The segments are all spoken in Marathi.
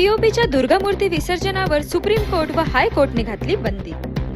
पीओपीच्या दुर्गामूर्ती विसर्जनावर सुप्रीम कोर्ट व हायकोर्टने घातली बंदी.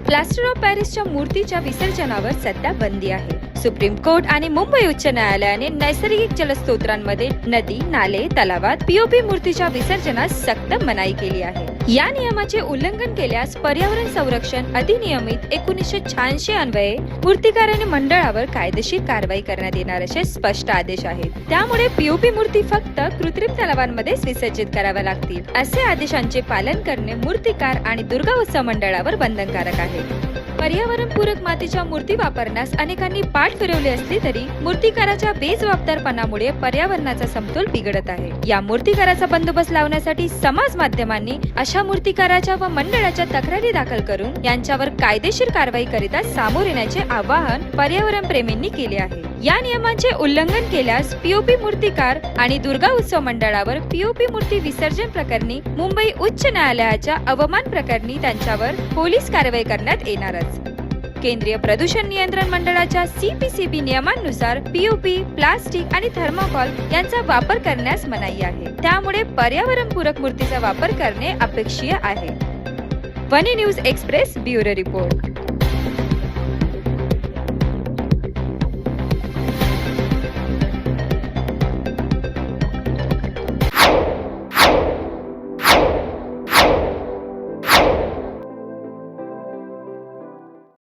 प्लास्टर ऑफ पॅरिसच्या मूर्तीच्या विसर्जनावर सध्या बंदी आहे. सुप्रीम कोर्ट आणि मुंबई उच्च न्यायालयाने नैसर्गिक जलस्त्रोतांमध्ये नदी नाले तलावात पीओपी मूर्तीच्या विसर्जनास सक्त मनाई केली आहे. या नियमाचे उल्लंघन केल्यास पर्यावरण संरक्षण अधिनियमित एकोणीसशे शहाऐंशी अन्वये मूर्तिकार आणि मंडळावर कायदेशीर कारवाई करण्यात येणार असे स्पष्ट आदेश आहेत. त्यामुळे पीओपी मूर्ती फक्त कृत्रिम तलावांमध्येच विसर्जित कराव्या लागतील असे आदेशांचे पालन करणे मूर्तिकार आणि दुर्गा उत्सव मंडळावर बंधनकारक आहे. पर्यावरणपूरक मातीच्या मूर्ती वापरण्यास अनेकांनी पाठ फिरवली असली तरी मूर्तिकाराच्या बेजबाबदारपणामुळे पर्यावरणाचा समतोल बिघडत आहे. या मूर्तिकाराचा बंदोबस्त लावण्यासाठी समाज माध्यमांनी अशा मूर्तिकाराच्या व मंडळाच्या तक्रारी दाखल करून यांच्यावर कायदेशीर कारवाई करिता सामोर येण्याचे आवाहन पर्यावरण प्रेमींनी केले आहे. या नियमांचे उल्लंघन केल्यास पीओपी मूर्तिकार आणि दुर्गा उत्सव मंडळावर पीओपी मूर्ती विसर्जन प्रकरणी मुंबई उच्च न्यायालयाच्या अवमान प्रकरणी त्यांच्यावर पोलीस कारवाई करण्यात येणारच. केंद्रीय प्रदूषण नियंत्रण मंडळाच्या सीपीसीबी नियमांनुसार पीओपी प्लास्टिक आणि थर्माकॉल यांचा वापर करण्यास मनाई आहे. त्यामुळे पर्यावरणपूरक मूर्तीचा वापर करणे अपेक्षीय आहे. वनी न्यूज एक्सप्रेस ब्युरो रिपोर्ट.